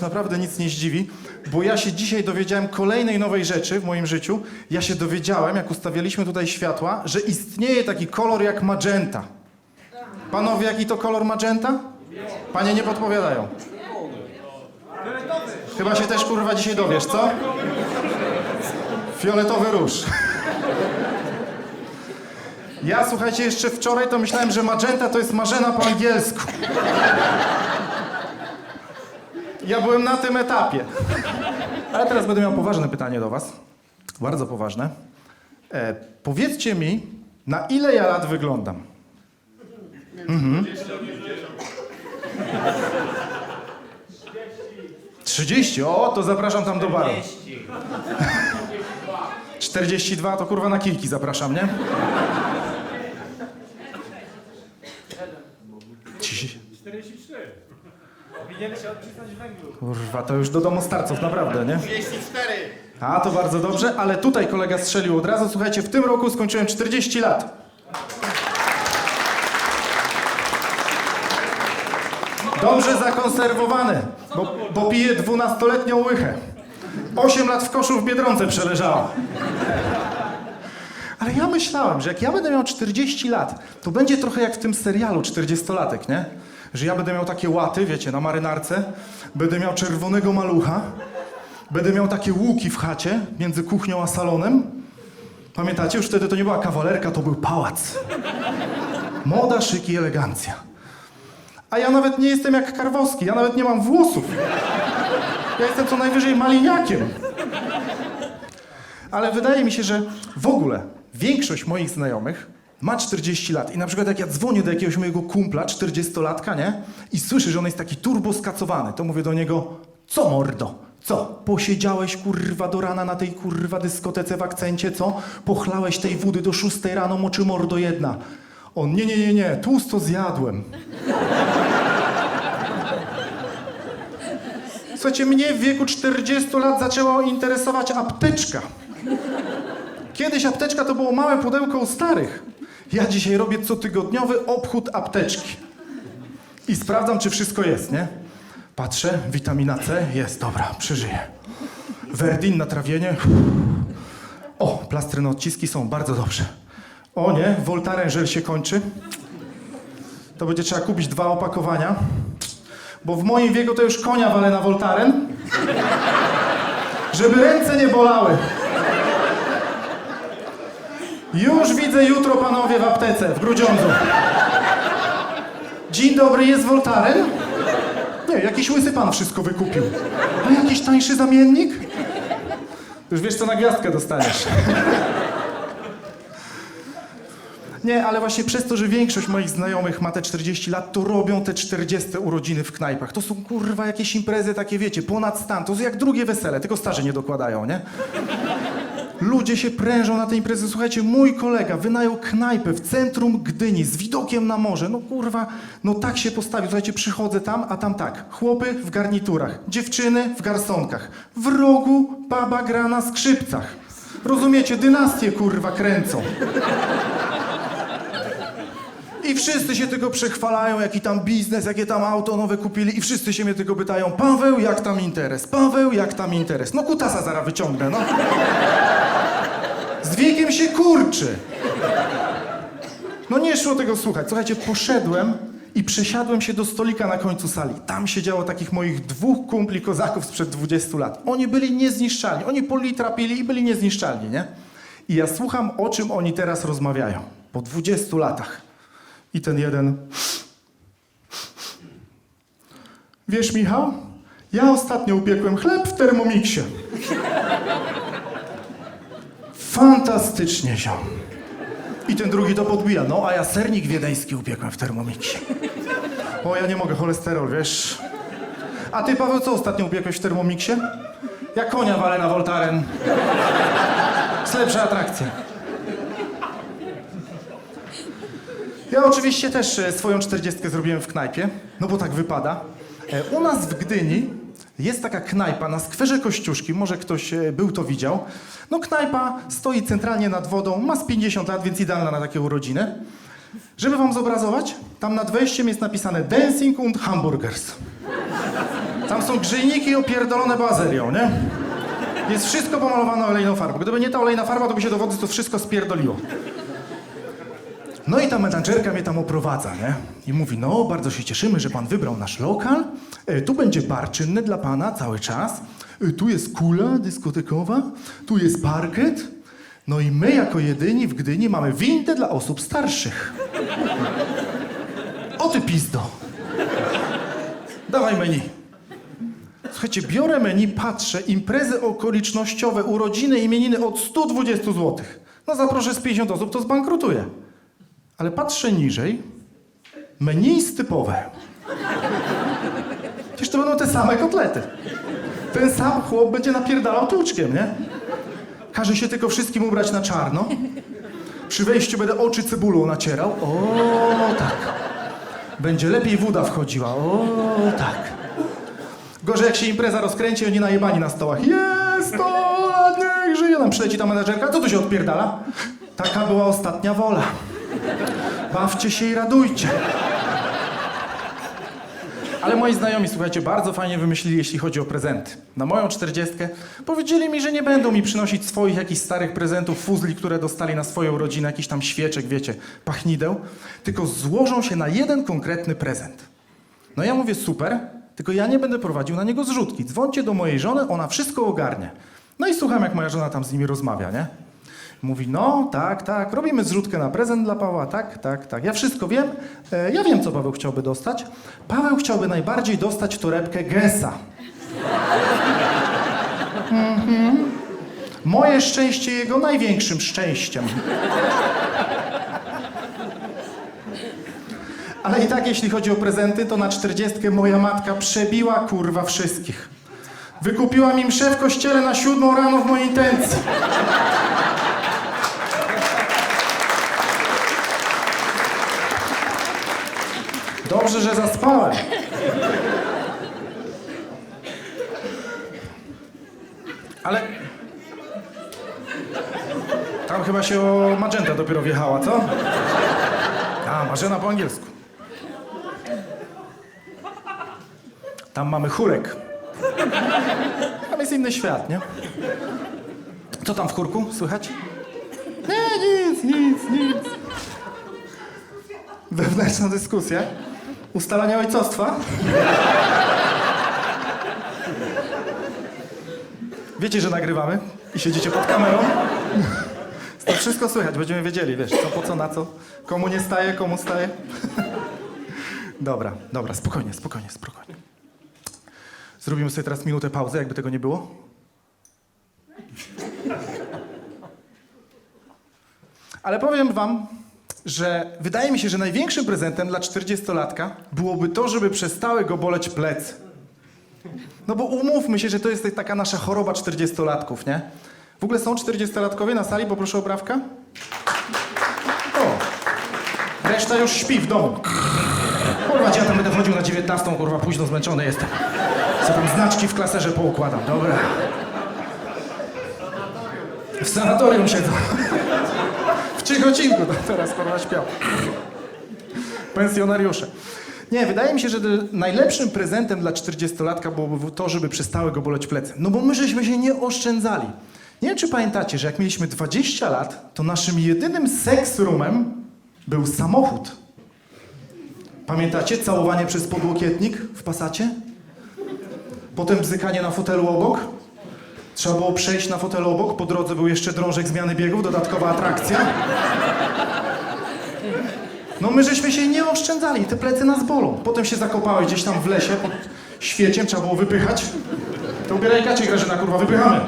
naprawdę nic nie zdziwi, bo ja się dzisiaj dowiedziałem kolejnej nowej rzeczy w moim życiu. Ja się dowiedziałem, jak ustawialiśmy tutaj światła, że istnieje taki kolor jak magenta. Panowie, jaki to kolor magenta? Panie nie podpowiadają. Chyba się też kurwa dzisiaj dowiesz, co? Fioletowy róż. Ja słuchajcie, jeszcze wczoraj to myślałem, że magenta to jest marzena po angielsku. Ja byłem na tym etapie. Ale teraz będę miał poważne pytanie do Was. Bardzo poważne. E, powiedzcie mi, na ile ja lat wyglądam? Mhm. 30. O, to zapraszam tam do baru. 42 to kurwa na kilki zapraszam, nie? Ci- 43. Powinien się odcisnąć węglu. Kurwa, to już do domu starców, naprawdę, nie? 34. A, to bardzo dobrze, ale tutaj kolega strzelił od razu. Słuchajcie, w tym roku skończyłem 40 lat. Dobrze zakonserwowane, bo, bo piję 12-letnią łychę. 8 lat w koszu w Biedronce przeleżała. Ale ja myślałem, że jak ja będę miał 40 lat, to będzie trochę jak w tym serialu 40-latek, nie? Że ja będę miał takie łaty, wiecie, na marynarce, będę miał czerwonego malucha, Będę miał takie łuki w chacie między kuchnią a salonem. Pamiętacie? Już wtedy to nie była kawalerka, to był pałac. Moda, szyk i elegancja. A ja nawet nie jestem jak Karwowski, ja nawet nie mam włosów. Ja jestem co najwyżej maliniakiem. Ale wydaje mi się, że w ogóle większość moich znajomych ma 40 lat. I na przykład jak ja dzwonię do jakiegoś mojego kumpla, 40-latka, nie? I słyszę, że on jest taki turbo skacowany, to mówię do niego, co mordo? Co? Posiedziałeś kurwa do rana na tej kurwa dyskotece w akcencie, co? Pochlałeś tej wody do 6 rano, moczy mordo jedna. On, nie, nie, nie, nie, tłusto zjadłem. Słuchajcie, mnie w wieku 40 lat zaczęła interesować apteczka. Kiedyś apteczka to było małe pudełko u starych. Ja dzisiaj robię cotygodniowy obchód apteczki. I sprawdzam, czy wszystko jest, nie? Patrzę, witamina C jest, dobra, przeżyję. Verdin na trawienie. O, plastry na odciski są, bardzo dobrze. O nie, Voltaren żel się kończy. To będzie trzeba kupić dwa opakowania. Bo w moim wieku to już konia walę na Voltaren. Żeby ręce nie bolały. Już widzę jutro panowie w aptece w Grudziądzu. Dzień dobry, jest Voltaren? Nie, jakiś łysy pan wszystko wykupił. A jakiś tańszy zamiennik? Już wiesz, co na gwiazdkę dostaniesz. Nie, ale właśnie przez to, że większość moich znajomych ma te 40 lat, to robią te 40 urodziny w knajpach. To są kurwa jakieś imprezy takie, wiecie, ponad stan. To jest jak drugie wesele, tylko starzy nie dokładają, nie? Ludzie się prężą na te imprezy. Słuchajcie, mój kolega wynajął knajpę w centrum Gdyni z widokiem na morze. No kurwa, no tak się postawił. Słuchajcie, przychodzę tam, a tam tak. Chłopy w garniturach, dziewczyny w garsonkach. W rogu baba gra na skrzypcach. Rozumiecie, dynastie kurwa kręcą. I wszyscy się tylko przechwalają, jaki tam biznes, jakie tam auto nowe kupili i wszyscy się mnie tylko pytają, Paweł, jak tam interes? Paweł, jak tam interes? No kutasa zaraz wyciągnę, no. Z wiekiem się kurczy. No nie szło tego słuchać. Słuchajcie, poszedłem i przesiadłem się do stolika na końcu sali. Tam siedziało takich moich dwóch kumpli kozaków sprzed 20 lat. Oni byli niezniszczalni. Oni po litra pili i byli niezniszczalni, nie? I ja słucham, o czym oni teraz rozmawiają. Po 20 latach. I ten jeden... Wiesz, Michał, ja ostatnio upiekłem chleb w Thermomixie. Fantastycznie, ziom. I ten drugi to podbija. No, a ja sernik wiedeński upiekłem w Thermomixie. O, ja nie mogę, cholesterol, wiesz. A ty, Paweł, co ostatnio upiekłeś w Thermomixie? Ja konia walę na Voltaren. Jest lepsza atrakcja. Ja oczywiście też e, swoją czterdziestkę zrobiłem w knajpie, no bo tak wypada. E, U nas w Gdyni jest taka knajpa na skwerze Kościuszki, może ktoś e, był to widział. No knajpa stoi centralnie nad wodą, ma z 50 lat, więc idealna na takie urodziny. Żeby wam zobrazować, tam nad wejściem jest napisane Dancing und Hamburgers. Tam są grzejniki opierdolone bazerią, nie? Jest wszystko pomalowane olejną farbą. Gdyby nie ta olejna farba, to by się do wody to wszystko spierdoliło. No i ta menadżerka mnie tam oprowadza, nie? I mówi, no bardzo się cieszymy, że pan wybrał nasz lokal. E, tu będzie bar czynny dla pana cały czas. E, tu jest kula dyskotekowa. Tu jest parkiet. No i my jako jedyni w Gdyni mamy windę dla osób starszych. O ty pizdo. Dawaj menu. Słuchajcie, biorę menu, patrzę, imprezy okolicznościowe, urodziny, imieniny od 120 zł. No zaproszę z 50 osób, to zbankrutuję. Ale patrzę niżej, menu jest typowe. Przecież to będą te same kotlety. Ten sam chłop będzie napierdalał tłuczkiem, nie? Każe się tylko wszystkim ubrać na czarno. Przy wejściu będę oczy cebulą nacierał. O, tak. Będzie lepiej woda wchodziła. O, tak. Gorzej jak się impreza rozkręci, oni najebani na stołach. Jest to niech żyje. Nam przyleci ta menedżerka. Co tu się odpierdala? Taka była ostatnia wola. Bawcie się i radujcie. Ale moi znajomi, słuchajcie, bardzo fajnie wymyślili, jeśli chodzi o prezenty. Na moją czterdziestkę powiedzieli mi, że nie będą mi przynosić swoich jakichś starych prezentów, fuzli, które dostali na swoją rodzinę, jakiś tam świeczek, wiecie, pachnideł, tylko złożą się na jeden konkretny prezent. No ja mówię, super, tylko ja nie będę prowadził na niego zrzutki. Dzwońcie do mojej żony, ona wszystko ogarnie. No i słucham, jak moja żona tam z nimi rozmawia, nie? Mówi, no tak, tak, robimy zrzutkę na prezent dla Pawła, tak, tak, tak. Ja wszystko wiem. E, ja wiem, co Paweł chciałby dostać. Paweł chciałby najbardziej dostać torebkę Gesa. Mhm. Moje szczęście jego największym szczęściem. Ale i tak, jeśli chodzi o prezenty, to na czterdziestkę moja matka przebiła kurwa wszystkich. Wykupiła mi mszę w kościele na siódmą rano w mojej intencji. Dobrze, że zaspałem. Ale... Tam chyba się o Magenta dopiero wjechała, co? A, Marzena po angielsku. Tam mamy chórek. Tam jest inny świat, nie? Co tam w chórku słychać? Nie, nic, nic, nic. Wewnętrzna dyskusja. Ustalania ojcostwa. Wiecie, że nagrywamy i siedzicie pod kamerą? To wszystko słychać, będziemy wiedzieli, wiesz, co po co, na co, komu nie staje, komu staje. Dobra, dobra, spokojnie, spokojnie, spokojnie. Zrobimy sobie teraz minutę pauzy, jakby tego nie było. Ale powiem wam, że wydaje mi się, że największym prezentem dla 40-latka byłoby to, żeby przestały go boleć plecy. No bo umówmy się, że to jest taka nasza choroba 40-latków, nie? W ogóle są 40-latkowie na sali? Poproszę o brawka. O. Reszta już śpi w domu. Kurwa, ja tam będę chodził na 19, kurwa, późno zmęczony jestem. Co tam znaczki w klaserze poukładam, dobra. W sanatorium siedzą. W Ciechocinku to teraz kurwa śpiał. Pensjonariusze. Nie, wydaje mi się, że najlepszym prezentem dla 40-latka byłoby to, żeby przestały go boleć plecy. No bo my żeśmy się nie oszczędzali. Nie wiem, czy pamiętacie, że jak mieliśmy 20 lat, to naszym jedynym seks roomem był samochód. Pamiętacie całowanie przez podłokietnik w pasacie? Potem bzykanie na fotelu obok? Trzeba było przejść na fotelu obok, po drodze był jeszcze drążek zmiany biegów, dodatkowa atrakcja. No my żeśmy się nie oszczędzali, te plecy nas bolą. Potem się zakopałeś gdzieś tam w lesie pod świeciem, trzeba było wypychać. To ubieraj gacie, Grażyna, kurwa, wypychamy.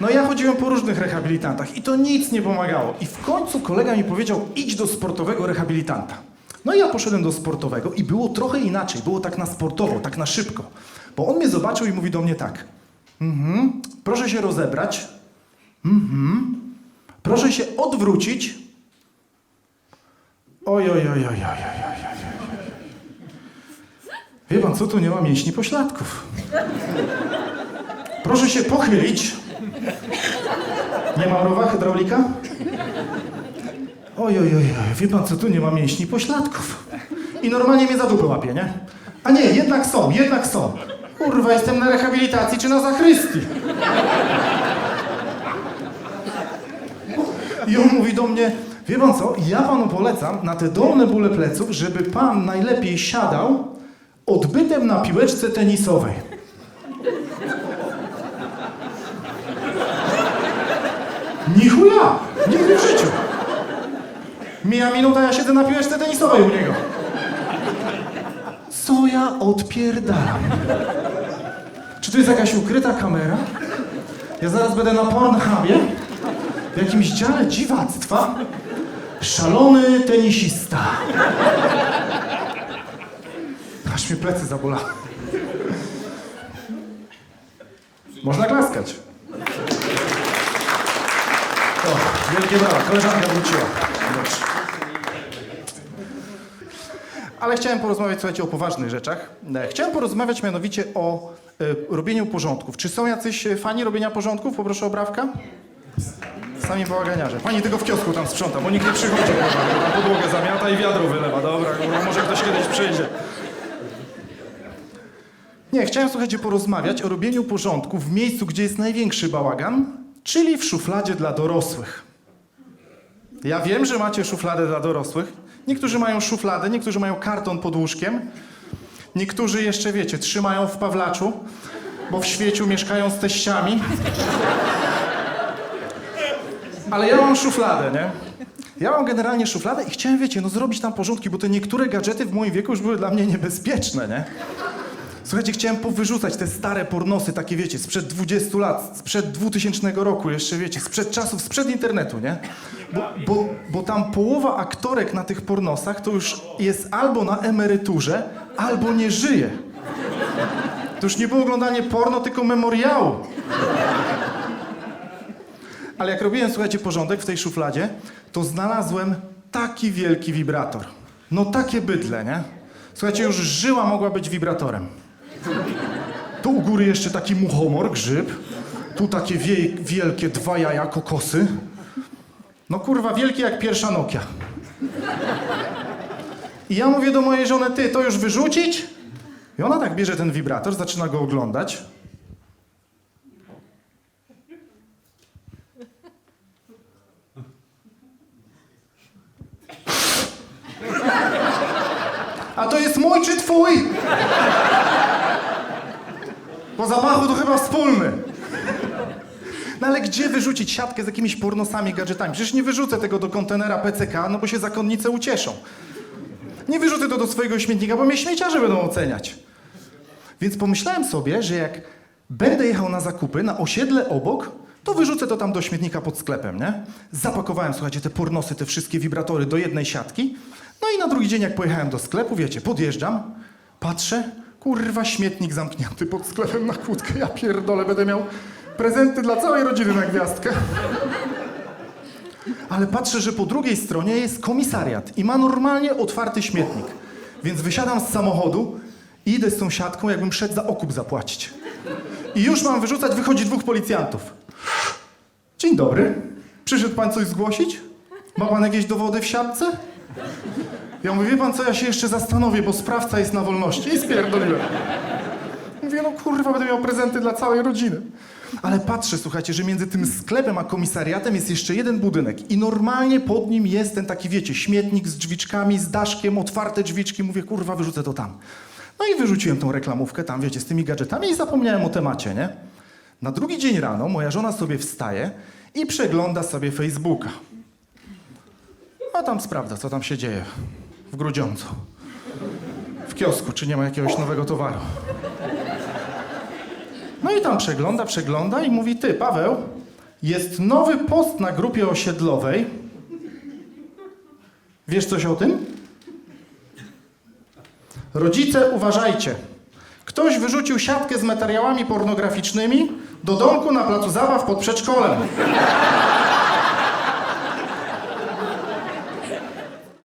No ja chodziłem po różnych rehabilitantach i to nic nie pomagało. I w końcu kolega mi powiedział, idź do sportowego rehabilitanta. No i ja poszedłem do sportowego i było trochę inaczej, było tak na sportowo, tak na szybko. Bo on mnie zobaczył i mówi do mnie tak. Mhm, proszę się rozebrać. Mhm. Proszę się odwrócić. Oj, oj, oj, oj, oj, oj, oj, oj. Wie pan co, tu nie ma mięśni pośladków. Proszę się pochylić. Nie ma rowa, hydraulika? Oj, oj, oj, wie pan co, tu nie ma mięśni pośladków. I normalnie mnie za dupę łapie, nie? A nie, jednak są, jednak są. Kurwa, jestem na rehabilitacji czy na zachrystii. I on mówi do mnie, wie pan co, ja panu polecam na te dolne bóle pleców, żeby pan najlepiej siadał odbytem na piłeczce tenisowej. Nichuja! Nigdy w życiu. Mija minuta, ja siedzę na piłeczce tenisowej u niego. Co ja odpierdalam? Czy tu jest jakaś ukryta kamera? Ja zaraz będę na Pornhubie w jakimś dziale dziwactwa. Szalony tenisista. Aż mnie plecy zabolały. Można klaskać. O, wielkie brawa. Koleżanka wróciła. Dobrze. Ale chciałem porozmawiać, słuchajcie, o poważnych rzeczach. E, Chciałem porozmawiać mianowicie o e, robieniu porządków. Czy są jacyś e, fani robienia porządków? Poproszę o brawka. Sami bałaganiarze. Pani tego w kiosku tam sprząta, bo nikt nie przychodzi. kurwa, Na podłogę zamiata i wiadro wylewa. Dobra, może ktoś kiedyś przyjdzie. Nie, chciałem, słuchajcie, porozmawiać o robieniu porządku w miejscu, gdzie jest największy bałagan, czyli w szufladzie dla dorosłych. Ja wiem, że macie szufladę dla dorosłych. Niektórzy mają szufladę, niektórzy mają karton pod łóżkiem. Niektórzy jeszcze, wiecie, trzymają w Pawlaczu, bo w świeciu mieszkają z teściami. Ale ja mam szufladę, nie? Ja mam generalnie szufladę i chciałem, wiecie, no zrobić tam porządki, bo te niektóre gadżety w moim wieku już były dla mnie niebezpieczne, nie? Słuchajcie, chciałem powyrzucać te stare pornosy, takie wiecie, sprzed 20 lat, sprzed 2000 roku, jeszcze wiecie, sprzed czasów, sprzed internetu, nie? Bo, bo, bo tam połowa aktorek na tych pornosach to już jest albo na emeryturze, albo nie żyje. To już nie było oglądanie porno, tylko memoriału. Ale jak robiłem, słuchajcie, porządek w tej szufladzie, to znalazłem taki wielki wibrator. No takie bydle, nie? Słuchajcie, już żyła mogła być wibratorem. Tu u góry jeszcze taki muchomor, grzyb. Tu takie wie, wielkie dwa jaja kokosy. No kurwa, wielkie jak pierwsza Nokia. I ja mówię do mojej żony, ty, to już wyrzucić? I ona tak bierze ten wibrator, zaczyna go oglądać. A to jest mój czy twój? Po zapachu to chyba wspólny. No ale gdzie wyrzucić siatkę z jakimiś pornosami, gadżetami? Przecież nie wyrzucę tego do kontenera PCK, no bo się zakonnice ucieszą. Nie wyrzucę to do swojego śmietnika, bo mnie śmieciarze będą oceniać. Więc pomyślałem sobie, że jak będę jechał na zakupy, na osiedle obok, to wyrzucę to tam do śmietnika pod sklepem, nie? Zapakowałem, słuchajcie, te pornosy, te wszystkie wibratory do jednej siatki. No i na drugi dzień, jak pojechałem do sklepu, wiecie, podjeżdżam, patrzę, kurwa, śmietnik zamknięty pod sklepem na kłódkę. Ja pierdolę, będę miał prezenty dla całej rodziny na gwiazdkę. Ale patrzę, że po drugiej stronie jest komisariat i ma normalnie otwarty śmietnik. Więc wysiadam z samochodu i idę z tą siatką, jakbym szedł za okup zapłacić. I już mam wyrzucać, wychodzi dwóch policjantów. Dzień dobry. Przyszedł pan coś zgłosić? Ma pan jakieś dowody w siatce? Ja mówię, wie pan co, ja się jeszcze zastanowię, bo sprawca jest na wolności. I spierdoliłem. Mówię, no kurwa, będę miał prezenty dla całej rodziny. Ale patrzę, słuchajcie, że między tym sklepem a komisariatem jest jeszcze jeden budynek i normalnie pod nim jest ten taki, wiecie, śmietnik z drzwiczkami, z daszkiem, otwarte drzwiczki. Mówię, kurwa, wyrzucę to tam. No i wyrzuciłem tą reklamówkę tam, wiecie, z tymi gadżetami i zapomniałem o temacie, nie? Na drugi dzień rano moja żona sobie wstaje i przegląda sobie Facebooka. A tam sprawdza, co tam się dzieje w Grudziądzu. W kiosku, czy nie ma jakiegoś nowego towaru. No i tam przegląda, przegląda i mówi, ty, Paweł, jest nowy post na grupie osiedlowej. Wiesz coś o tym? Rodzice, uważajcie. Ktoś wyrzucił siatkę z materiałami pornograficznymi do domku na placu zabaw pod przedszkolem.